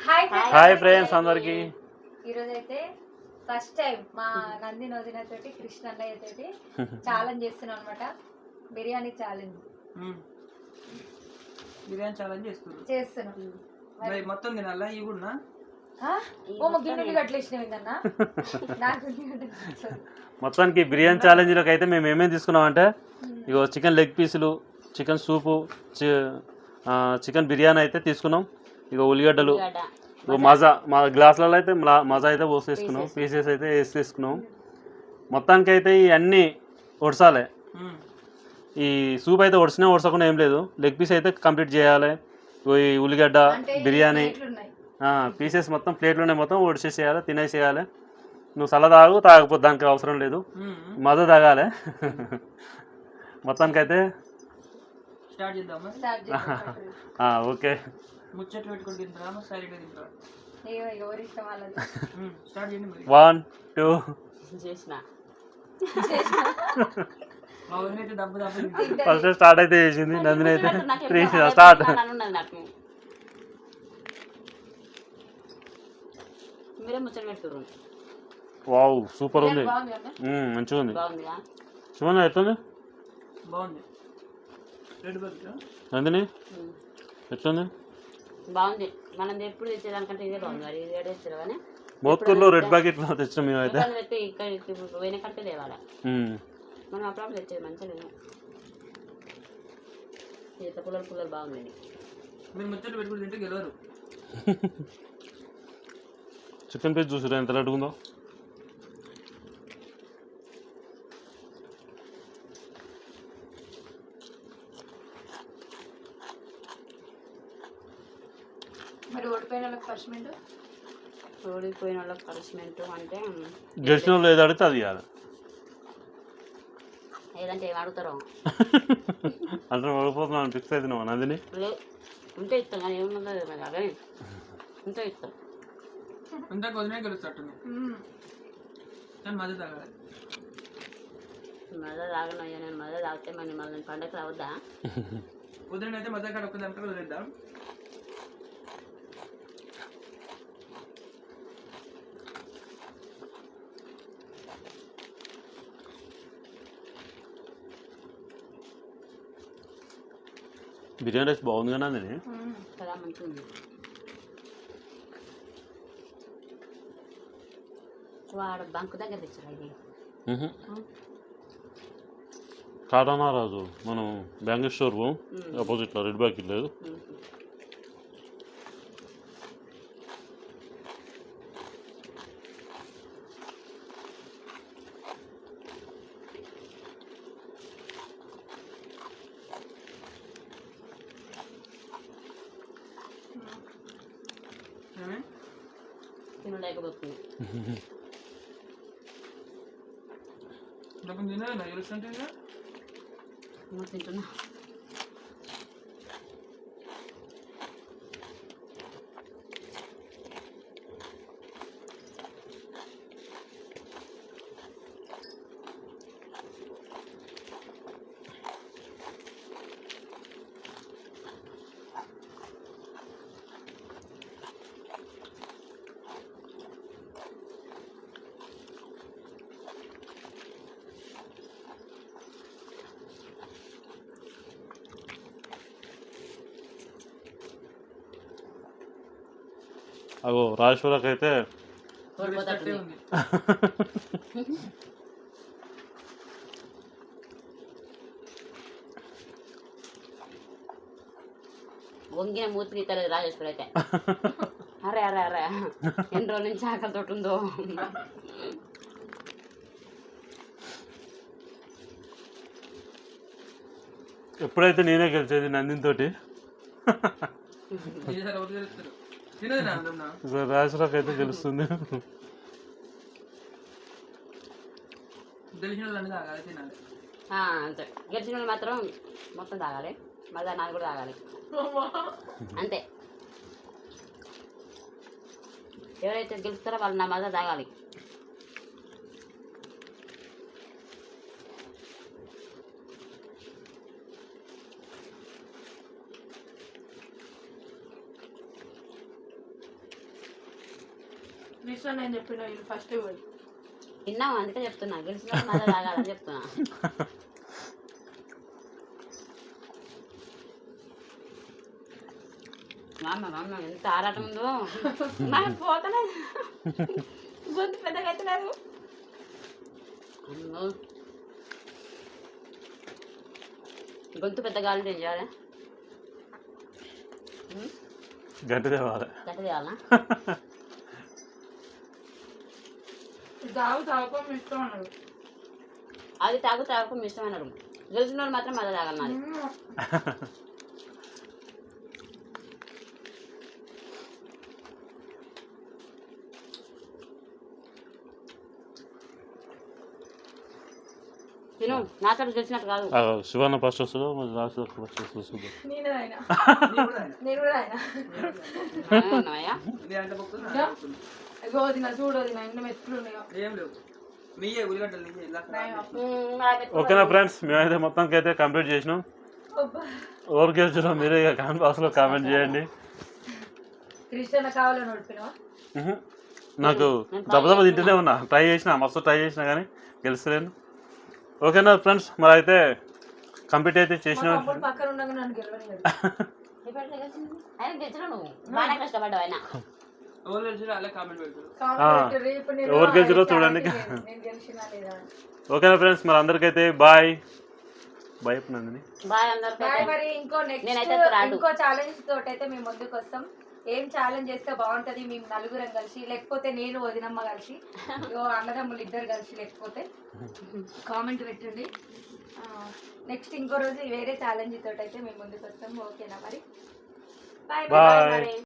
Hi hi friends అందరికి. ఈరోజు అయితే ఫస్ట్ టైం మా నంది నోదిన తోటి కృష్ణ అన్నయ్య తోటి ఛాలెంజ్ చేస్తున్నాం అనమాట biryani challenge hmm. Biryani challenge చేస్తున్నారు. చేస్తున్నాం. మరి మొత్తం తినాలా? ఇవి కూడా. మొత్తానికి బిర్యానీ ఛాలెంజ్లోకి అయితే మేము ఏమేమి తీసుకున్నామంటే ఇగో చికెన్ లెగ్ పీసులు చికెన్ సూపు చికెన్ బిర్యానీ అయితే తీసుకున్నాం. ఇగో ఉల్లిగడ్డలు మజా. మా గ్లాసులలో అయితే మజా అయితే పోసేసుకున్నాం. పీసెస్. అయితే వేసి తీసుకున్నాం మొత్తానికి అయితే ఇవన్నీ ఒడసాలే ఈ సూప్ అయితే ఒడిసినా ఒడసకుండా ఏం లేదు. లెగ్ పీస్ అయితే కంప్లీట్ చేయాలి. ఈ ఉల్లిగడ్డ బిర్యానీ. పీసెస్ మొత్తం ప్లేట్లోనే మొత్తం ఒడిసేసేయాలి తినేసేయాలి. నువ్వు చల్ల తాగు తాగకపోతే దానికి అవసరం లేదు. మజా తాగాలి. మొత్తానికైతే ఓకే. ముచ్చట్లు పెట్టుకొని తింటారా? సైలెంట్గా తింటారా? ఏవో ఎవరి ఇష్టం వాళ్ళది? మ్మ్. స్టార్ట్ చేయండి మరి. One two. చేసిన. మా దెబ్బ దెబ్బ. ఫస్ట్ స్టార్ట్ అయితే చేసింది నందిని అయితే. Three start. అలా ఉన్నది నాకు. మీరే ముచ్చట వావ్ సూపర్ ఉంది. మంచిగా ఉంది. చూడండి ఎట్లుంది? బాగుంది. నందిని. ఎట్లుంది? బాగుంది. మనం ఎప్పుడు తెచ్చేదానికంటే ఇదే బాగుంది. మరి ఇది తెచ్చారు కానీ మోత్కూరులో రెడ్ ప్యాకెట్ తెచ్చినాం ఇబ్బంది పెట్టి ఇక్కడ ఇప్పుడు పోయిన కంటే తేవాలి. మ్మ్. మనం అప్పుడప్పుడు తెచ్చేది మంచిగా లేదు ఈత పుల్లలు పుల్లలు బాగుంది. మీరు ముచ్చట్లు పెట్టుకుని తింటే గెలవరు. చికెన్ పీస్ చూసారా ఎంత లడ్డుగా మరి ఓడిపోయిన వాళ్ళకి పనిష్మెంట్? ఓడిపోయిన వాళ్ళకి పనిష్మెంట్ అంటే గెలిచిన వాళ్ళు ఏది అడిగితే అది ఇవ్వాలి ఏదంటే ఏం అడుగుతారో. అంటే ఓడిపోతున్నాను ఫిక్స్ అవుతున్నావా నందిని? ఉంటే ఇస్తాం కానీ ఏముందో మరి అదే. ఉంటే ఇస్తాం. అంతా వదిలే గెలుస్తట్టుంది కానీ మధ్య తాగాలి మళ్ళీ తాగను అయ్యా నేను మళ్ళీ తాగితే మరి మళ్ళీ పండగ రావద్దా? అయితే మధ్య కాడ ఒక్కదానికి వదిలేద్దాం. బిర్యానీ రైస్ బాగుంది కదా నందిని కదా మంచిగా ఉంది వాడు బంకు దగ్గర తెచ్చారు ఇది? మ్హూ. కాటానా రాజు మనం బ్యాంక్ స్టోర్ ఆపోజిట్లో రెడ్ బ్యాక్ లేదు. తినే? నువ్వు తింటున్నా. అగో రాజేశ్వరకు అయితే వంగిన మూతి తీతలేదు రాజేశ్వరి అయితే అరే అరే అరే. ఎన్ని రోజుల నుంచి ఆకలితో ఉందో. ఎప్పుడైతే నేనే గెలిచేది నందిని తోటి? రాజేశ్వరకు అయితే గెలుస్తుంది. అంతే. గెలిచిన వాళ్ళు మాత్రం మొత్తం తాగాలి. మళ్ళీ నాది కూడా తాగాలి. అంతే. ఎవరైతే గెలుస్తారో వాళ్ళు నా మజా తాగాలి. కృష్ణ నేను చెప్పిన వీళ్ళు ఫస్ట్ పోయి. అందుకే చెప్తున్నా. గెలిచిన మళ్ళీ తాగాలని చెప్తున్నా. మామ మామ ఎంత ఆరాటం ఉందో. నాకు గొంతు పెద్దగా అమ్మో. గొంతు పెద్దగా అంటే ఏం చేయాలి? తేవాలి. గట్టి చేయాలనా తాగు తాగుకో మీ ఇష్టం అన్నాడు అది తాగు తాగకు మీ ఇష్టం అన్నారు. గెలిచిన వాళ్ళు మాత్రం మళ్ళీ తాగన్నారు తిను నా తోటి గెలిచినట్టు కాదు. శివన్న ఫస్ట్ వస్తుందో? మరి లాస్ట్ ఫస్ట్ వస్తుందో? చూద్దాం నేను ఆయన నేను కూడా ఆయన. ఎన్ని మెతుకులు ఉన్నాయో. ఏం లేవు. మీయే ఉల్లిగడ్డలు ఓకేనా ఫ్రెండ్స్? మేమైతే మొత్తానికి అయితే కంప్లీట్ చేసినాం. గెలిచారో మీరే ఇక కామెంట్ బాక్స్లో కామెంట్ చేయండి. నాకు దెబ్బ తింటూనే ఉన్నా. ట్రై చేసిన మస్తు ట్రై చేసిన కానీ గెలుస్తలేను ఓకేనా ఫ్రెండ్స్? మరి అయితే కంప్లీట్ అయితే చేసిన. పక్కన ఉండగా నన్ను గెలవలేదు? ఆయన నువ్వు. కష్టపడ్డావు ఆయన ఎవరు గెలిచిరో చూడండి. ఓకేనా ఫ్రెండ్స్ మరి అందరికైతే బాయ్. బాయ్ నందిని. బాయ్ అందరికీ బాయ్ మరి ఇంకో నెక్స్ట్. ఇంకో ఛాలెంజ్ తోటి అయితే మేము ముందుకు వస్తాం. ఏం ఛాలెంజ్ చేస్తే బాగుంటది మేము నలుగురం కలిసి లేకపోతే నేను వదినమ్మ కలిసి ఇగో అన్నదమ్ములు ఇద్దరు కలిసి లేకపోతే కామెంట్ పెట్టండి. నెక్స్ట్ ఇంకో రోజు వేరే ఛాలెంజ్ తోటి అయితే మేము ముందుకు వస్తాం. ఓకేనా మరి? బాయ్. బాయ్